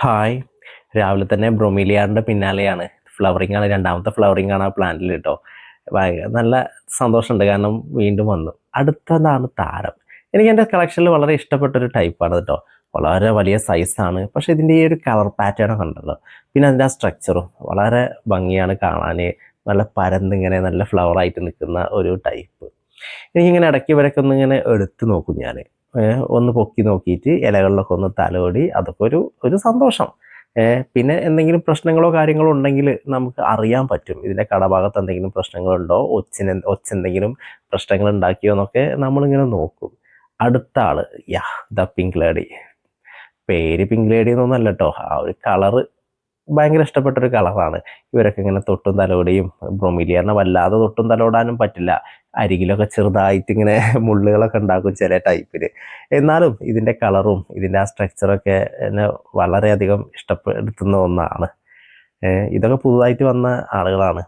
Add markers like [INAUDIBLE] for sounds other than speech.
Hi. രാവിലെ തന്നെ ബ്രൊമീലിയാറിന്റെ പിന്നാലെയാണ്. ഫ്ലവറിംഗ് ആണ് രണ്ടാമത്തെ ഫ്ലവറിംഗ് ആണ് ആ പ്ലാന്റിൽ കേട്ടോ നല്ല സന്തോഷമുണ്ട്. കാരണം വീണ്ടും വന്നു. അടുത്തതാണ് താരം. എനിക്ക് എന്റെ കളക്ഷനിൽ വളരെ ഇഷ്ടപ്പെട്ട ഒരു ടൈപ്പാണ് കേട്ടോ വളരെ വലിയ സൈസാണ്. പക്ഷേ ഇതിന്റെ ഈ ഒരു കളർ പാറ്റേൺ കണ്ടല്ലോ പിന്നെ അതിന്റെ ആ സ്ട്രക്ചറും വളരെ ഭംഗിയാണ് കാണാൻ നല്ല പരന്നിങ്ങനെ നല്ല ഫ്ലവറായിട്ട് നിൽക്കുന്ന ഒരു ടൈപ്പ്. എനിക്കിങ്ങനെ ഇടയ്ക്ക് ഇവരൊക്കെ എടുത്തു നോക്കും ഞാൻ ഒന്ന് പൊക്കി നോക്കിയിട്ട് ഇലകളിലൊക്കെ ഒന്ന് തലോടി അതൊക്കെ ഒരു ഒരു സന്തോഷം. പിന്നെ എന്തെങ്കിലും പ്രശ്നങ്ങളോ കാര്യങ്ങളോ ഉണ്ടെങ്കിൽ നമുക്ക് അറിയാൻ പറ്റും. ഇതിന്റെ കടഭാഗത്ത് എന്തെങ്കിലും പ്രശ്നങ്ങളുണ്ടോ? ഒച്ചിന് ഒച്ചെന്തെങ്കിലും പ്രശ്നങ്ങൾ ഉണ്ടാക്കിയോ എന്നൊക്കെ നമ്മളിങ്ങനെ നോക്കും. അടുത്ത ആൾ യാ ദ പിങ്ക് ലേഡി പേര് പിങ്ക് ലേഡി എന്നൊന്നല്ല കേട്ടോ ആ ഒരു കളറ് ഭയങ്കര ഇഷ്ടപ്പെട്ടൊരു കളറാണ്. ഇവരൊക്കെ ഇങ്ങനെ തൊട്ടും തലോടിയും ബ്രൊമിലിയറിനെ വല്ലാതെ തൊട്ടും തലോടാനും പറ്റില്ല. അരികിലൊക്കെ ചെറുതായിട്ട് ഇങ്ങനെ [LAUGHS] മുള്ളുകളൊക്കെ ഉണ്ടാക്കും ചില ടൈപ്പിൽ എന്നാലും ഇതിന്റെ കളറും ഇതിന്റെ ആ സ്ട്രക്ചറൊക്കെ എന്നെ വളരെയധികം ഇഷ്ടപ്പെടുത്തുന്ന ഒന്നാണ്. ഇതൊക്കെ പുതുതായിട്ട് വന്ന ആളുകളാണ്.